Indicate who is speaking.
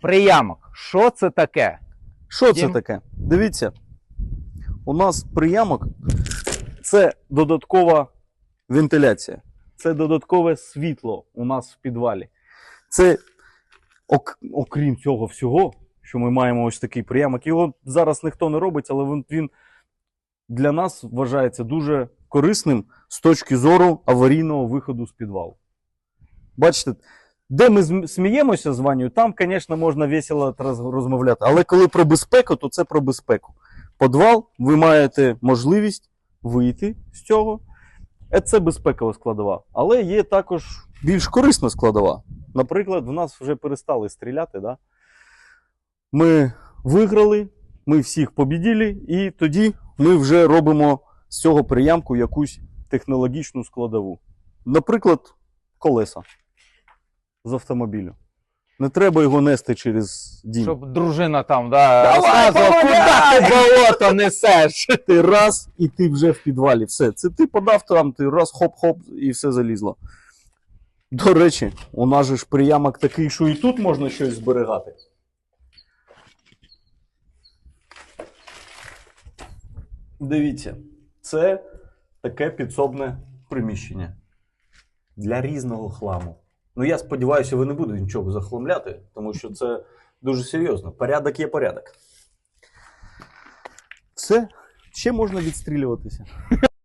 Speaker 1: Приямок. Що це таке?
Speaker 2: Що це
Speaker 1: Дім?
Speaker 2: таке? Дивіться, у нас приямок це додаткова вентиляція, це додаткове світло у нас в підвалі. Це, ок- окрім цього всього, що ми маємо ось такий приямок, його зараз ніхто не робить, але він, він для нас вважається дуже корисним з точки зору аварійного виходу з підвалу. Бачите, де ми сміємося з Ванею, там, звісно, можна весело розмовляти. Але коли про безпеку, то це про безпеку. Подвал, ви маєте можливість вийти з цього. Е, Це безпекова складова. Але є також більш корисна складова. Наприклад, в нас вже перестали стріляти. Да? Ми виграли, ми всіх побіділи, і тоді ми вже робимо з цього приямку якусь технологічну складову. Наприклад, колеса з автомобілю. Не треба його нести через дім.
Speaker 1: Щоб дружина там, да, розказувала, куди ти болото несеш.
Speaker 2: Ти раз, і ти вже в підвалі. Все. Це ти подав там, ти раз, хоп-хоп, і все залізло. До речі, у нас же ж приямок такий, що і тут можна щось зберігати. Дивіться, це таке підсобне приміщення для різного хламу. Ну, я сподіваюся, ви не будете нічого захламляти, тому що це дуже серйозно. Порядок є порядок. Все, ще можна відстрілюватися.